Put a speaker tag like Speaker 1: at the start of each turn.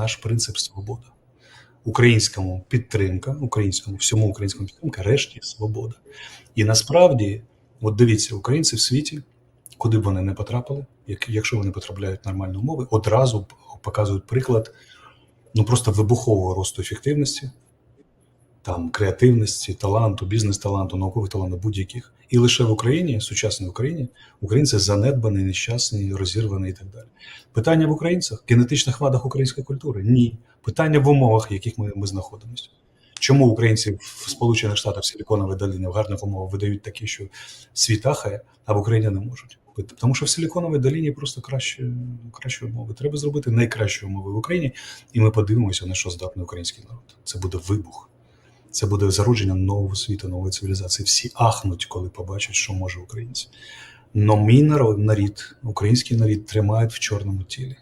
Speaker 1: наш принцип свобода. Українському підтримка, українському, всьому українському підтримка, решті свобода. І насправді, от дивіться, українці в світі, куди б вони не потрапили, як, якщо вони потрапляють в нормальні умови, одразу показують приклад ну просто вибухового росту ефективності, там креативності, таланту, бізнес-таланту, наукових талантів будь-яких. І лише в Україні, сучасній Україні, українці занедбані, нещасні, розірвані і так далі. Питання в українцях, генетичних вадах української культури? Ні. Питання в умовах, в яких ми, ми знаходимося. Чому українці в Сполучених Штатах в Силіконовій долині в гарних умовах видають такі, що світ ахає, а в Україні не можуть? Тому що в Силіконовій долині просто краще, кращі умови. Треба зробити найкращі умови в Україні, і ми подивимося, на що здатний український народ. Це буде вибух. Це буде зародження нового світу, нової цивілізації. Всі ахнуть, коли побачать, що може українці. Но мій народ, нарід, український нарід тримають в чорному тілі.